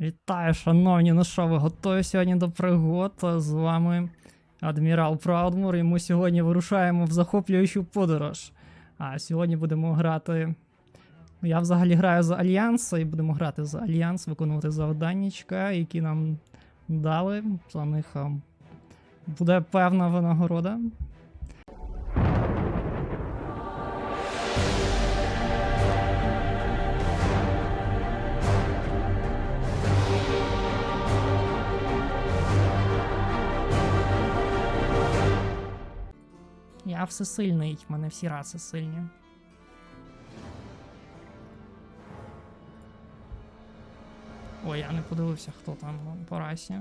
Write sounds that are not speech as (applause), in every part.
Вітаю, шановні. Ну що, ви готові сьогодні до пригод? З вами адмірал Праудмур, і ми сьогодні вирушаємо в захоплюючу подорож. А сьогодні будемо грати. Я взагалі граю за Альянс, і будемо грати за Альянс, виконувати завданнячка, які нам дали. За них буде певна винагорода. Я всесильний, в мене всі раси сильні. Ой, я не подивився, хто там по расі.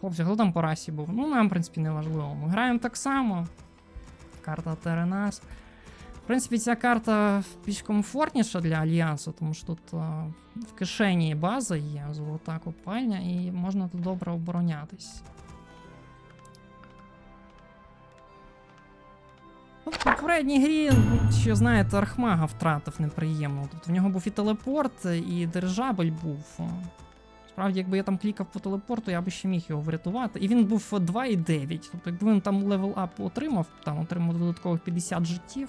Хлопці, хто там по расі був? Ну, нам, в принципі, не важливо. Ми граємо так само. Карта Теренас. В принципі, ця карта більш комфортніша для Альянсу, тому що тут а, в кишені база є, золота копальня, і можна тут добре оборонятись. В попередній грі, що знаєте, Архмага втратив неприємно. Тобто в нього був і телепорт, і дирижабель був. Справді, якби я там клікав по телепорту, я би ще міг його врятувати. І він був 2,9. Тобто, якби він там левел ап отримав, там отримав додаткових 50 життів.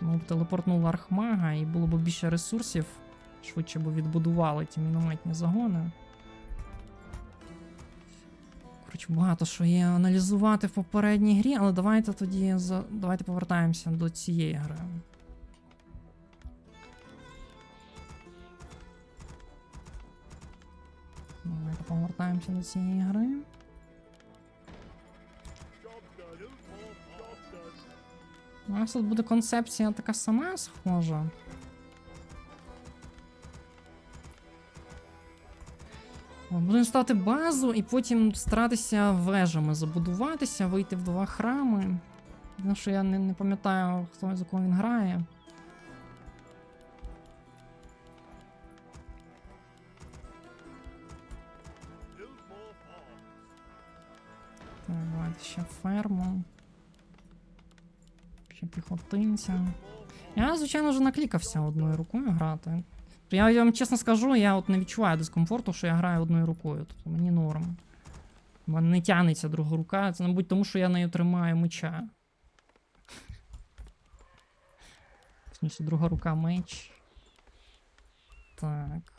Тому б телепортнула Архмага і було б більше ресурсів. Швидше б відбудували ті мінометні загони. Коротше, багато що є аналізувати в попередній грі, але давайте тоді давайте повертаємося до цієї гри. Давайте повертаємося до цієї гри. У нас тут буде концепція така сама схожа. Будемо ставити базу і потім старатися вежами забудуватися, вийти в два храми. Тому що я не, не пам'ятаю, хто за кого він грає. Так, давайте ще ферму. Ще піхотинця. Я, звичайно, вже наклікався одною рукою грати. Я, я вам чесно скажу, я от не відчуваю дискомфорту, що я граю одною рукою. Тобто мені норм. У мене не тягнеться друга рука. Це, мабуть, тому що я нею тримаю меча. Точніше, друга рука меч. Так.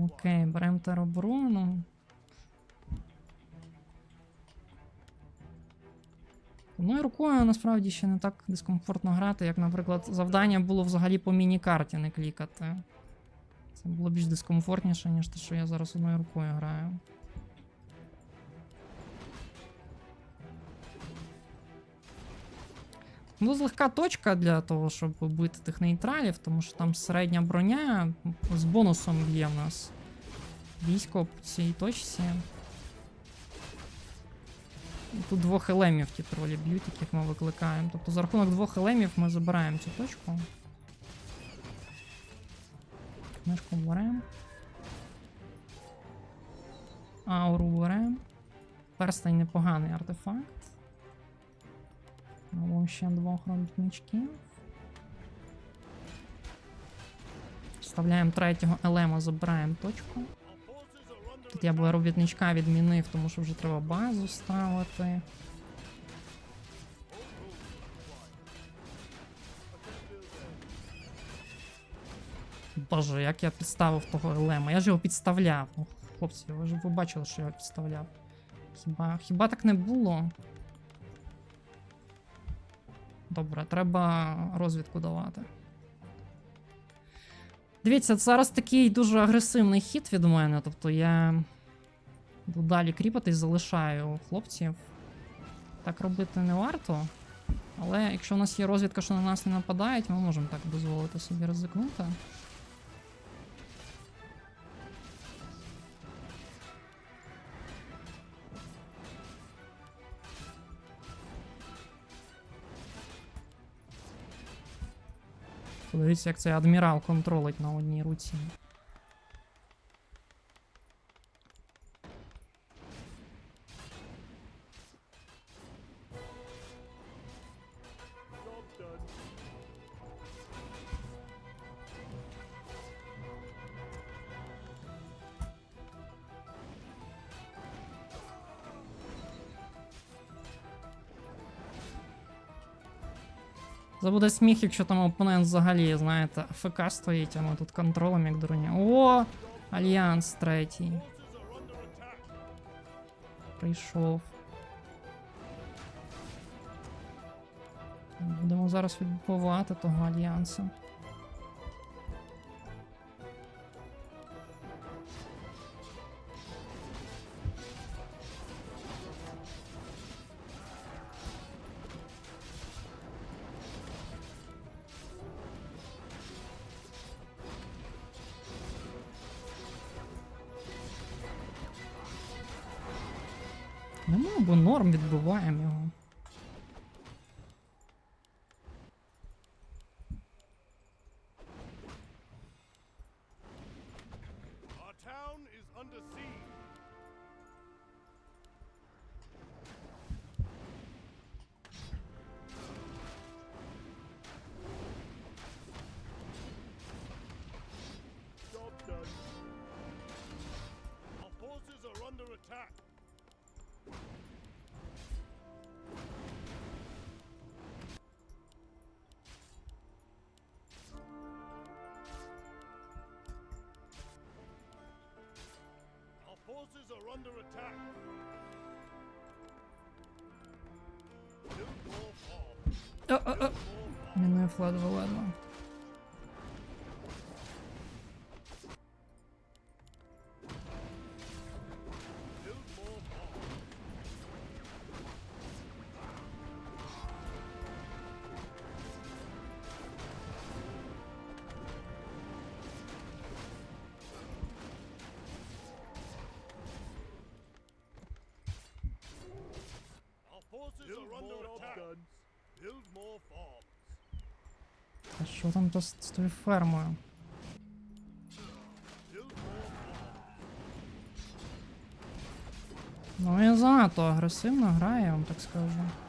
Окей, беремо тероборону. Одною рукою насправді ще не так дискомфортно грати, як, наприклад, завдання було взагалі по міні-карті не клікати. Це було більш дискомфортніше, ніж те, що я зараз одною рукою граю. Ну, легка точка для того, щоб бити тих нейтралів, тому що там середня броня з бонусом є в нас. Військо по цій точці. Тут двох елемів ті тролі б'ють, яких ми викликаємо. Тобто за рахунок двох елемів ми забираємо цю точку. Книжку беремо. Ауру беремо. Перстень непоганий артефакт. Робимо ще двох робітничків. Вставляємо третього елема, забираємо точку. Тут я би робітничка відмінив, тому що вже треба базу ставити. Боже, як я підставив того елема. Я ж його підставляв. Ну, хлопці, ви ж ви бачили, що я його підставляв. Хіба, хіба так не було? Добре, треба розвідку давати. Дивіться, зараз такий дуже агресивний хід від мене. Тобто я далі кріпатись, залишаю хлопців. Так робити не варто. Але якщо у нас є розвідка, що на нас не нападають, ми можемо так дозволити собі ризикнути. Подивіться, як цей адмірал контролить на одній руці. Це буде сміх, якщо там опонент взагалі, знаєте, АФК стоїть, а ми тут контролем як дурня. О! Альянс третій. Прийшов. Будемо зараз відбувати того альянса. Норм відбиваємо are under attack. Oh oh oh О-о-о. Мінує флет ледве. Are under attack. Build more farms. А що там то з тою фермою? Build more. Ну він занадто агресивно грає, я вам так скажу.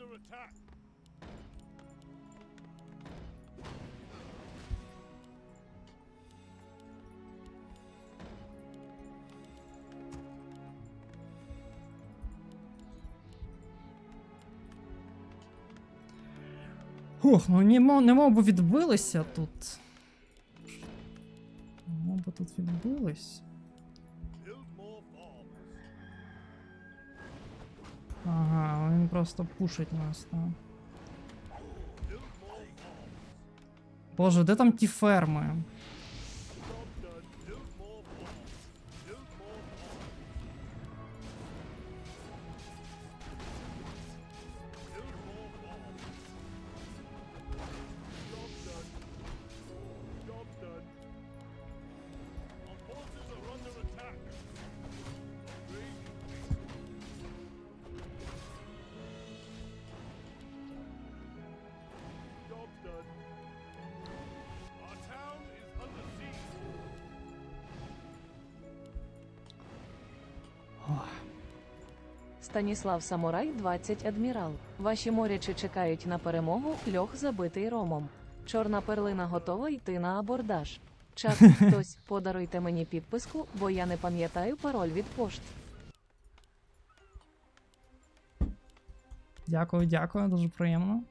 Under attack. Ух, ну не мов, не мов би відбилися тут. Мов би тут відбились. Просто пушить нас да. Боже, де там ті ферми? Станіслав Самурай 20 адмірал. Ваші морячі чекають на перемогу, льох забитий ромом. Чорна перлина готова йти на абордаж. Чат, (laughs) хтось, подаруйте мені підписку, бо я не пам'ятаю пароль від пошт. Дякую, дякую, дуже приємно.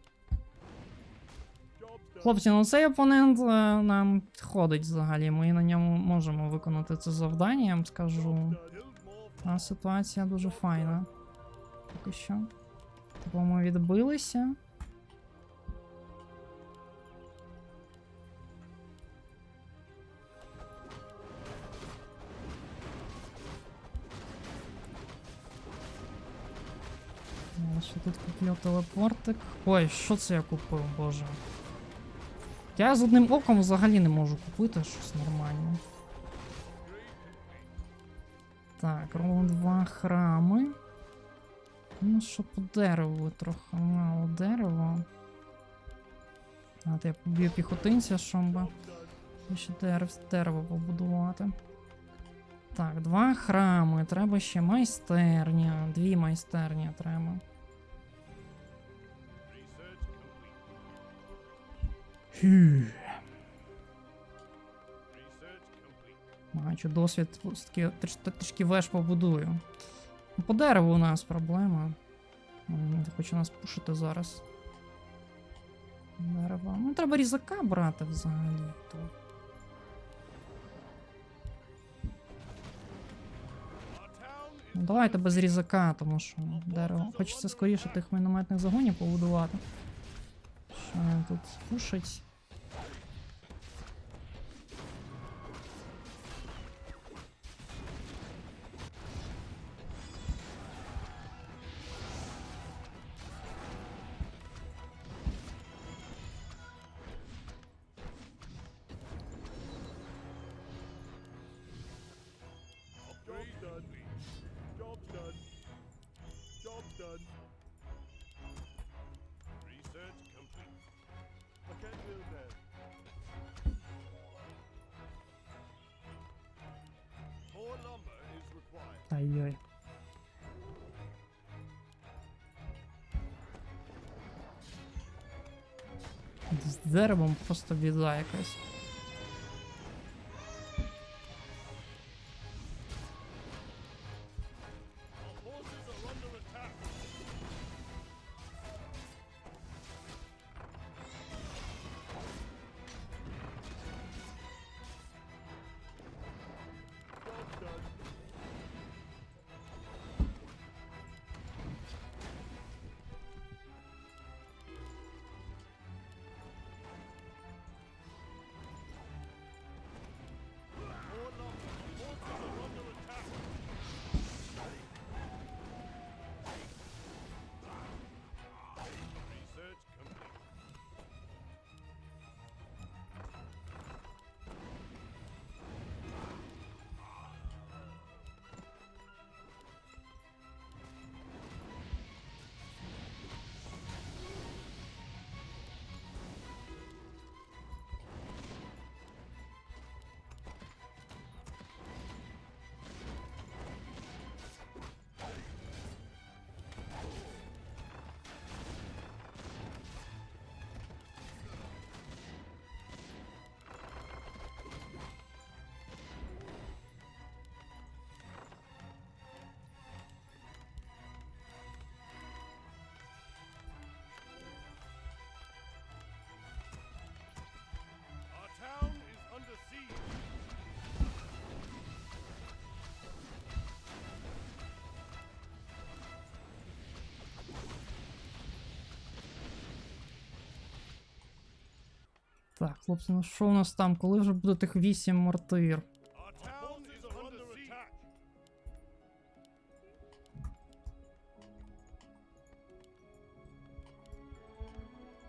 Хлопці, ну цей опонент е, нам підходить взагалі. Ми на ньому можемо виконати це завдання, я вам скажу. А ситуація дуже файна. Поки що. Типу ми відбилися. Ну, Що тут куплю телепортик. Ой, що це я купив, боже. Я з одним оком взагалі не можу купити щось нормальне. Так, ровно два храми. Ну, що по дереву трохи мало дерева. А, я поб'ю піхотинця, щоб ще дерев, дерево побудувати. Так, два храми. Треба ще майстерня. Дві майстерні треба. Фу. Бачу, досвід трішки, веш побудую. Ну, По дереву у нас проблема. Він хоче нас пушити зараз. Дерево. Ну, треба різака брати взагалі. То. Ну, давайте без різака, тому що дерево. Хочеться скоріше тих мінометних загонів побудувати. Що тут пушить. Ай-ой. З деревом просто біда якась. Так, хлопці, ну що у нас там? Коли вже буде тих 8 мортир?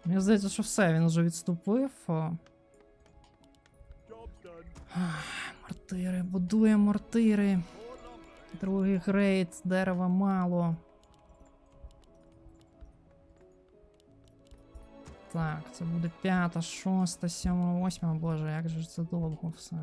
Мені здається, що все, він вже відступив. Мортири, будуємо мортири. Другий грейд, дерева мало. Так, це буде п'ята, шоста, сьома, восьма. Боже, як же ж це довго все.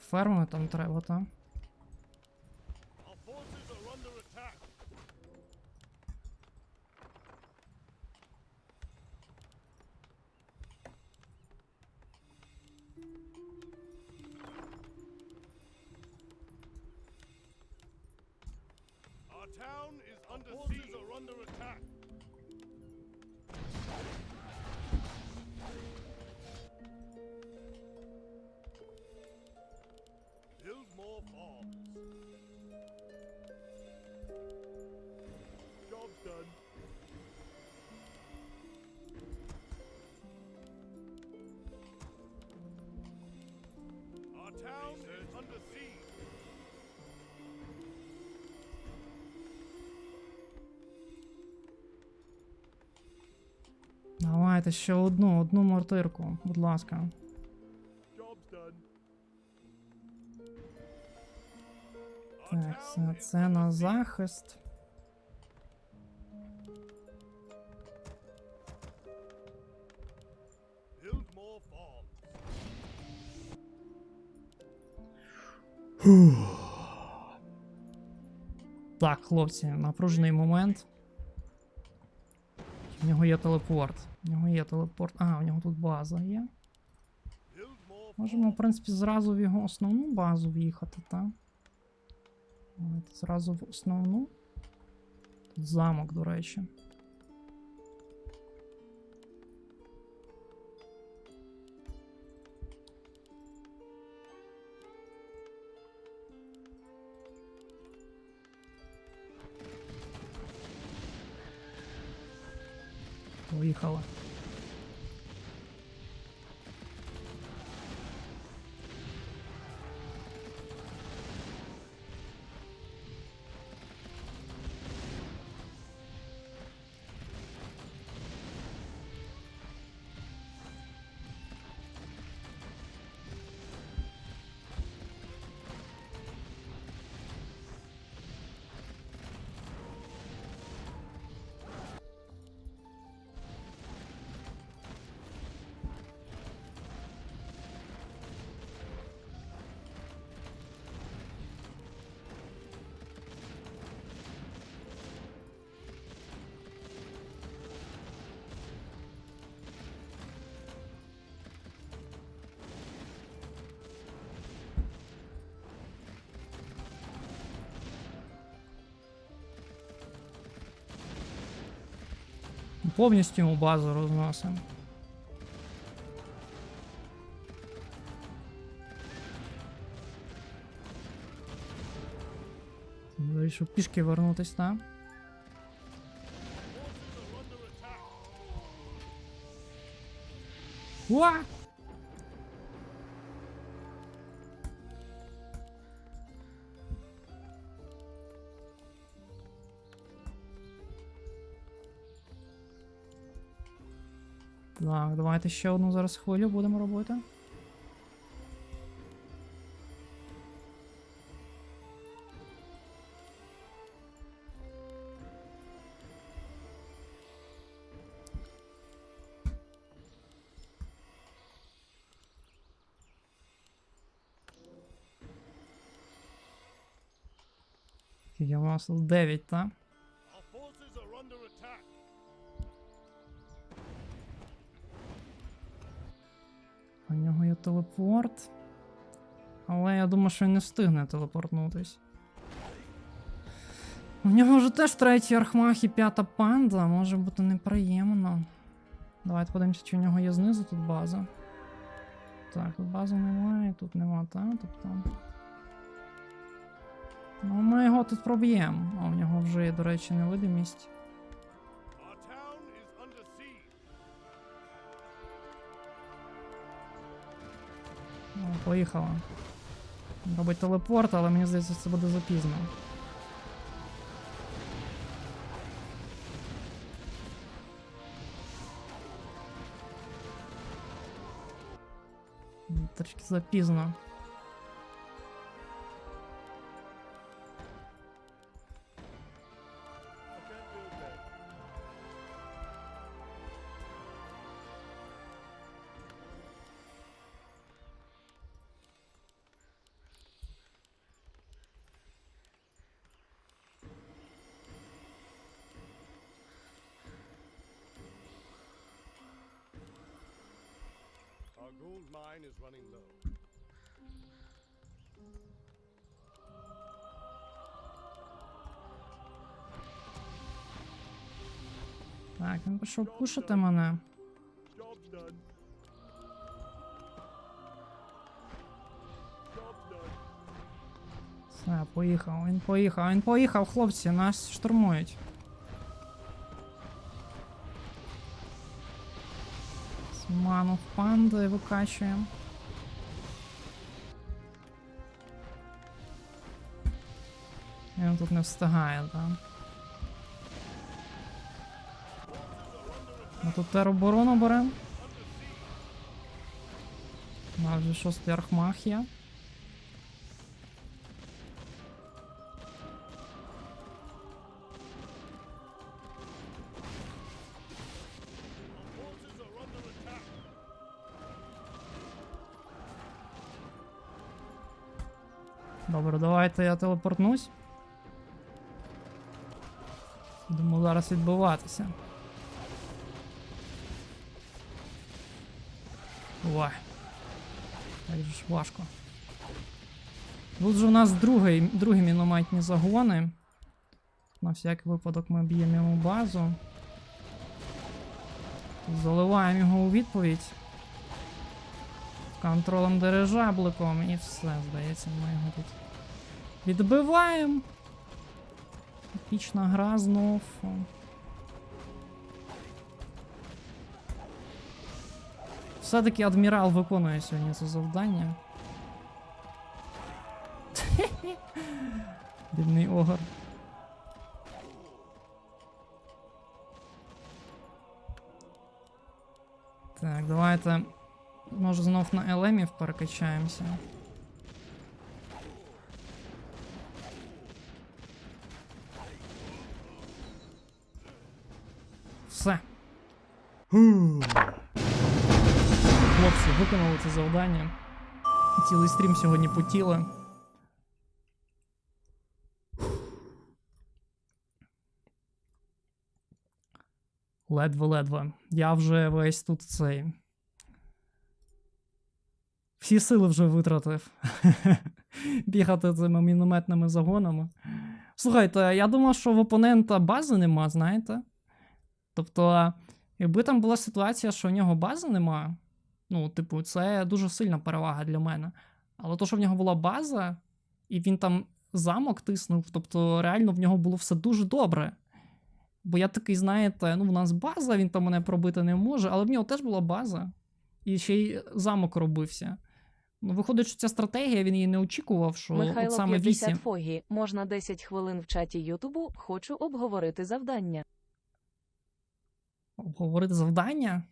Фермою там треба, так? town is under siege. Давайте ще одну, одну мортирку, будь ласка. Так, все це на захист. Хлопці, напружений момент. В нього є телепорт. У нього є телепорт. А, в нього тут база є. Можемо, в принципі, зразу в його основну базу в'їхати, так? Зразу в основну. Тут замок, до речі. Поїхали. Повністю йому базу розносимо. Вирішив пішки вернутись, так? Уа! Так, давайте ще одну зараз хвилю будемо робити. Скільки у 9, так? Телепорт. Але я думаю, що він не встигне телепортнутись. У нього вже теж третій архмах і п'ята панда. Може бути неприємно. Давайте подивимося, чи у нього є знизу тут база. Так, тут бази немає, тут нема, так? Тобто. Ну, ми його тут проб'ємо. А у нього вже є, до речі, невидимість. Поїхала. Робить телепорт, але мені здається, це буде запізно. Трішки запізно. Mine is running low. Так, він пішов пушити мене. Все, поїхав, він поїхав, він поїхав, хлопці, нас штурмують. Ману в панди викачуємо. Він тут не встигає, так. Ми тут тероборону беремо. У нас вже шостий архмах є. Добре, давайте я телепортнусь. Будемо зараз відбиватися. Ой. Так же ж важко. Тут же у нас другий, другі мінометні загони. На всякий випадок ми б'ємо йому базу. Заливаємо його у відповідь. Контролем дирижабликом і все, здається, ми його тут відбиваємо. Епічна гра знов. Все-таки адмірал виконує сьогодні це завдання. (laughs) Бідний огор. Так, давайте. Може знов на елемів перекачаємося. Все. Хлопці, виконали це завдання. Цілий стрім сьогодні потіли. Ледве-ледве. Я вже весь тут цей. Всі сили вже витратив. (laughs) Бігати цими мінометними загонами. Слухайте, я думав, що в опонента бази нема, знаєте? Тобто, якби там була ситуація, що в нього бази нема, ну, типу, це дуже сильна перевага для мене. Але то, що в нього була база, і він там замок тиснув, тобто реально в нього було все дуже добре. Бо я такий, знаєте, ну, в нас база, він там мене пробити не може, але в нього теж була база. І ще й замок робився. Ну, виходить, що ця стратегія, він її не очікував, що от Михайло саме 50 8. Фогі. Можна 10 хвилин в чаті Ютубу. Хочу обговорити завдання. обговорити завдання?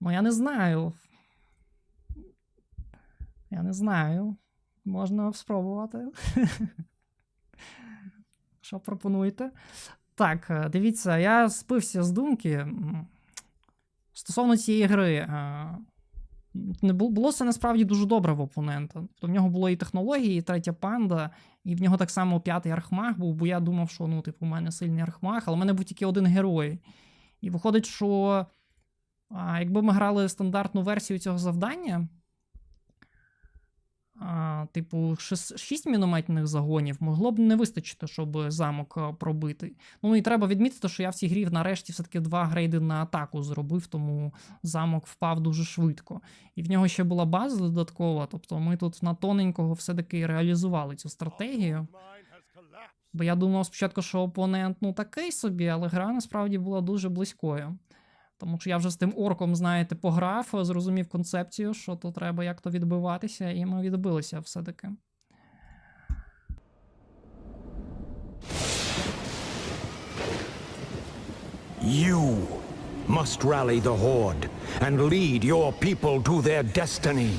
Ну, я не знаю. Я не знаю. Можна спробувати. (laughs) Що пропонуєте? Так, е, дивіться, я спився з думки. Стосовно цієї гри. Не бу- було це насправді дуже добре в опонента. Тобто в нього було і технології, і третя панда, і в нього так само п'ятий архмаг був, бо я думав, що ну, типу, у мене сильний архмаг, але в мене був тільки один герой. І виходить, що а, якби ми грали стандартну версію цього завдання, типу, 6 мінометних загонів могло б не вистачити, щоб замок пробити. Ну і треба відмітити, що я в цій грі нарешті все-таки два грейди на атаку зробив, тому замок впав дуже швидко. І в нього ще була база додаткова, тобто ми тут на тоненького все-таки реалізували цю стратегію. Бо я думав спочатку, що опонент ну такий собі, але гра насправді була дуже близькою. Тому що я вже з тим орком, знаєте, пограв, зрозумів концепцію, що то треба як то відбиватися, і ми відбилися все-таки. You must rally the Horde and lead your people to their destiny.